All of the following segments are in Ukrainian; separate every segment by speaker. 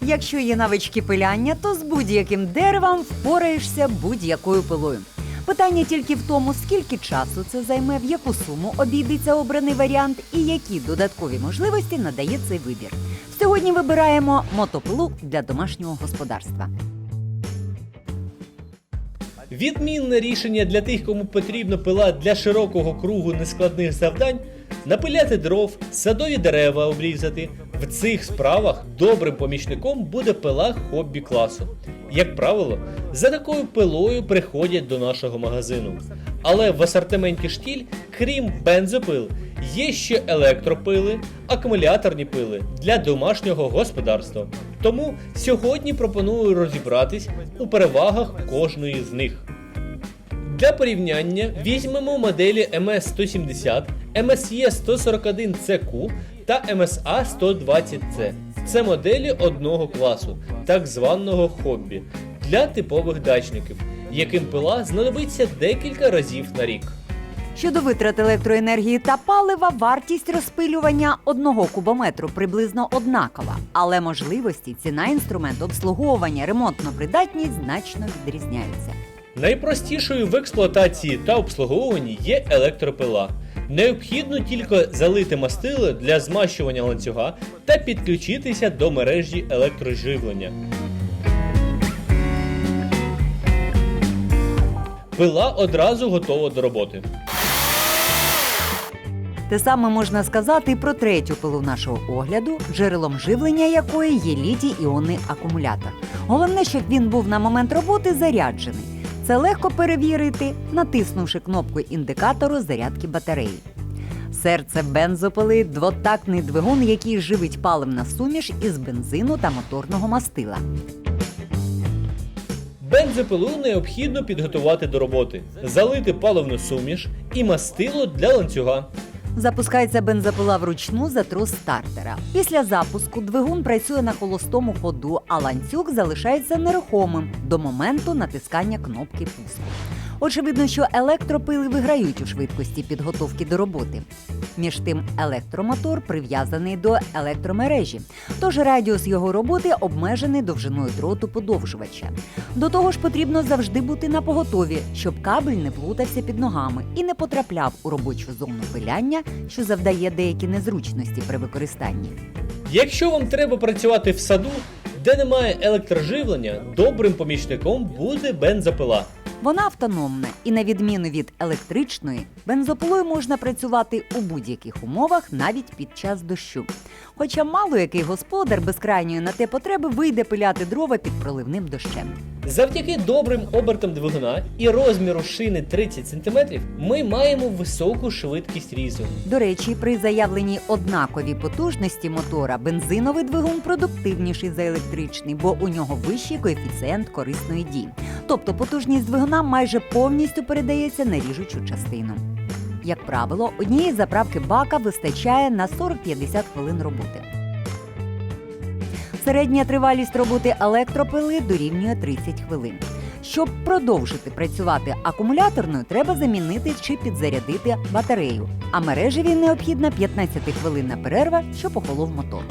Speaker 1: Якщо є навички пиляння, то з будь-яким деревом впораєшся будь-якою пилою. Питання тільки в тому, скільки часу це займе, в яку суму обійдеться обраний варіант і які додаткові можливості надає цей вибір. Сьогодні вибираємо мотопилу для домашнього господарства.
Speaker 2: Відмінне рішення для тих, кому потрібна пила для широкого кругу нескладних завдань напиляти дров, садові дерева обрізати. В цих справах добрим помічником буде пила хобі класу. Як правило, за такою пилою приходять до нашого магазину. Але в асортименті штіль, крім бензопил, є ще електропили, акумуляторні пили для домашнього господарства. Тому сьогодні пропоную розібратись у перевагах кожної з них. Для порівняння візьмемо моделі MS-170, MSE-141CQ та MSA-120C. Це моделі одного класу, так званого хобі, для типових дачників, яким пила знадобиться декілька разів на рік.
Speaker 1: Щодо витрат електроенергії та палива, вартість розпилювання одного кубометру приблизно однакова, але можливості, ціна інструмент, обслуговування, ремонтна придатність значно відрізняються.
Speaker 2: Найпростішою в експлуатації та обслуговуванні є електропила. Необхідно тільки залити мастило для змащування ланцюга та підключитися до мережі електроживлення. Пила одразу готова до роботи.
Speaker 1: Те саме можна сказати і про третю пилу нашого огляду, джерелом живлення якої є літій іонний акумулятор. Головне, щоб він був на момент роботи заряджений. Це легко перевірити, натиснувши кнопку індикатору зарядки батареї. Серце бензопили двотактний двигун, який живить паливна суміш із бензину та моторного мастила.
Speaker 2: Бензопилу необхідно підготувати до роботи, залити паливну суміш і мастило для ланцюга.
Speaker 1: Запускається бензопила вручну за трос стартера. Після запуску двигун працює на холостому ходу, а ланцюг залишається нерухомим до моменту натискання кнопки пуску. Очевидно, що електропили виграють у швидкості підготовки до роботи. Між тим, електромотор прив'язаний до електромережі, тож радіус його роботи обмежений довжиною дроту подовжувача. До того ж, потрібно завжди бути на поготові, щоб кабель не плутався під ногами і не потрапляв у робочу зону пиляння, що завдає деякі незручності при використанні.
Speaker 2: Якщо вам треба працювати в саду, де немає електроживлення, добрим помічником буде бензопила.
Speaker 1: Вона автономна і, на відміну від електричної, бензопилою можна працювати у будь-яких умовах, навіть під час дощу. Хоча мало який господар без крайньої на те потреби вийде пиляти дрова під проливним дощем.
Speaker 2: Завдяки добрим обертам двигуна і розміру шини 30 см ми маємо високу швидкість різу.
Speaker 1: До речі, при заявленій однаковій потужності мотора бензиновий двигун продуктивніший за електричний, бо у нього вищий коефіцієнт корисної дії. Тобто потужність двигуна майже повністю передається на ріжучу частину. Як правило, однієї заправки бака вистачає на 40-50 хвилин роботи. Середня тривалість роботи електропили дорівнює 30 хвилин. Щоб продовжити працювати акумуляторною, треба замінити чи підзарядити батарею. А мережеві необхідна 15-хвилинна перерва, щоб охолов мотор.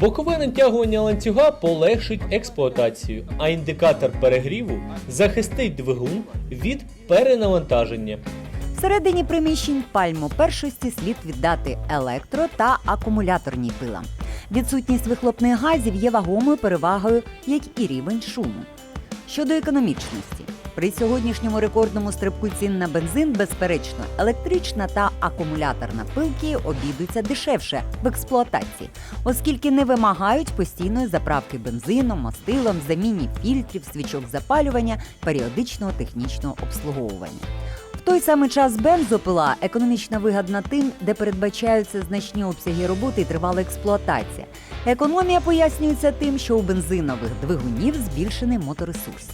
Speaker 2: Бокове натягування ланцюга полегшить експлуатацію, а індикатор перегріву захистить двигун від перенавантаження.
Speaker 1: Всередині приміщень пальму першості слід віддати електро та акумуляторній пилам. Відсутність вихлопних газів є вагомою перевагою, як і рівень шуму. Щодо економічності, при сьогоднішньому рекордному стрибку цін на бензин, безперечно, електрична та акумуляторна пилки обійдуться дешевше в експлуатації, оскільки не вимагають постійної заправки бензином, мастилом, заміні фільтрів, свічок запалювання, періодичного технічного обслуговування. В той самий час бензопила економічно вигадна тим, де передбачаються значні обсяги роботи і тривала експлуатація. Економія пояснюється тим, що у бензинових двигунів збільшений моторесурс.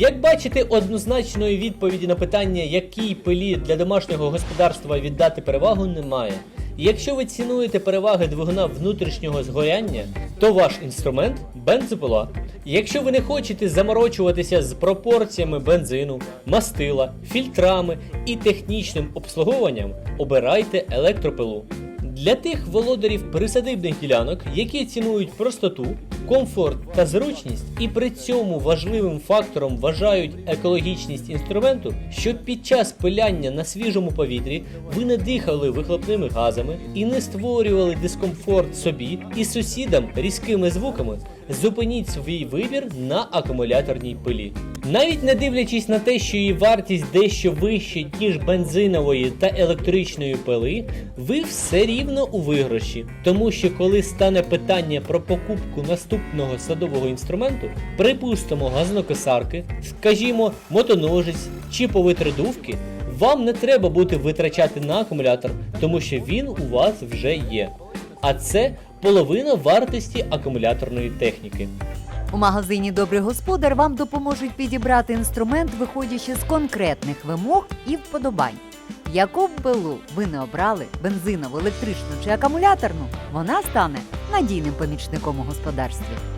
Speaker 2: Як бачите, однозначної відповіді на питання, якій пилі для домашнього господарства віддати перевагу, немає. Якщо ви цінуєте переваги двигуна внутрішнього згоряння, то ваш інструмент бензопила. Якщо ви не хочете заморочуватися з пропорціями бензину, мастила, фільтрами і технічним обслуговуванням, обирайте електропилу. Для тих володарів присадибних ділянок, які цінують простоту, комфорт та зручність, і при цьому важливим фактором вважають екологічність інструменту, щоб під час пиляння на свіжому повітрі ви не дихали вихлопними газами і не створювали дискомфорт собі і сусідам різкими звуками, зупиніть свій вибір на акумуляторній пилі. Навіть не дивлячись на те, що її вартість дещо вища, ніж бензинової та електричної пили, ви все рівно у виграші. Тому що коли стане питання про покупку наступного садового інструменту, припустимо газонокосарки, скажімо, мотоножиць чи повитридувки, вам не треба буде витрачати на акумулятор, тому що він у вас вже є. А це половина вартості акумуляторної техніки.
Speaker 1: У магазині Добрий господар вам допоможуть підібрати інструмент, виходячи з конкретних вимог і вподобань. Яку б пилу ви не обрали бензинову, електричну чи акумуляторну, вона стане надійним помічником у господарстві.